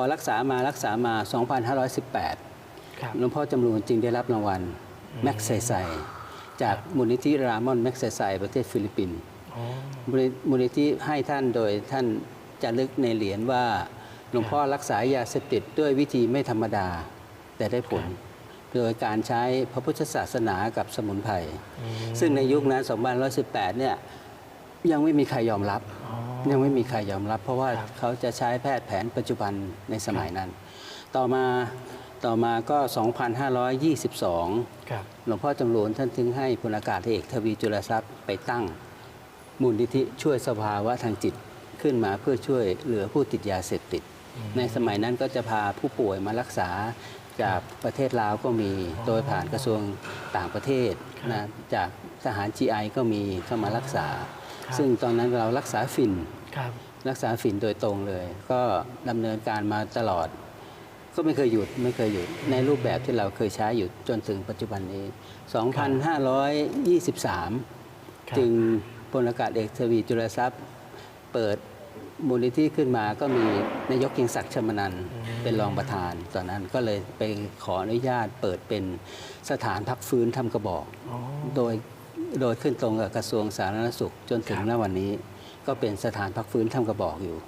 อรักษามารักษามา 2518ครับหลวงพ่อจำรูนจึงได้รับรางวัลแม็กไซไซจากมูลนิธิรามอนแม็กไซไซประเทศฟิลิปปินส์อ๋อมูลมูลนิธิให้ท่านโดยท่านจะลึกในเหรียญว่าหลวงพ่อรักษายาเสพติดด้วยวิธีไม่ธรรมดา แต่ได้ผล โดยการใช้พระพุทธศาสนากับสมุนไพรอืมซึ่งในยุคนั้น2518 เนี่ยยังไม่มีใครยอมรับอ๋อ ยังไม่มีใครยอมรับ เพราะว่าครับเขาจะใช้แพทย์แผนปัจจุบันในสมัยนั้น ต่อมาต่อมาก็ 2522ครับหลวงพ่อจำรูนท่านถึงให้พลอากาศเอกทวีจุลทรัพย์ไปตั้ง มูลนิธิช่วยสภาวะทางจิตขึ้นมาเพื่อช่วยเหลือผู้ติดยาเสพติด ในสมัยนั้นก็จะพาผู้ป่วยมารักษาจากประเทศลาวก็มี โดยผ่านกระทรวงต่างประเทศนะจากทหาร GI ก็มีเข้ามารักษาครับ ซึ่งตอนนั้นเรารักษาฝิ่นครับรักษาฝิ่นโดยตรงเลย ก็ดำเนินการมาตลอด ก็ไม่เคยหยุดไม่เคยหยุดในรูปแบบที่เราเคยใช้อยู่จนถึงปัจจุบันนี้ 2523ครับจึงพลอากาศเอกทวีจุลทรัพย์ เปิดมูลนิธิขึ้นมาก็มีนายกเกียงศักดิ์ชมนันท์เป็นรองประธาน ตอนนั้นก็เลยไปขออนุญาตเปิดเป็นสถานพักฟื้นทำกระบอกอ๋อโดย โดยขึ้นตรงกับกระทรวงสาธารณสุขจนถึงครับณวันนี้ก็เป็นสถานพักฟื้นทำกระบอกอยู่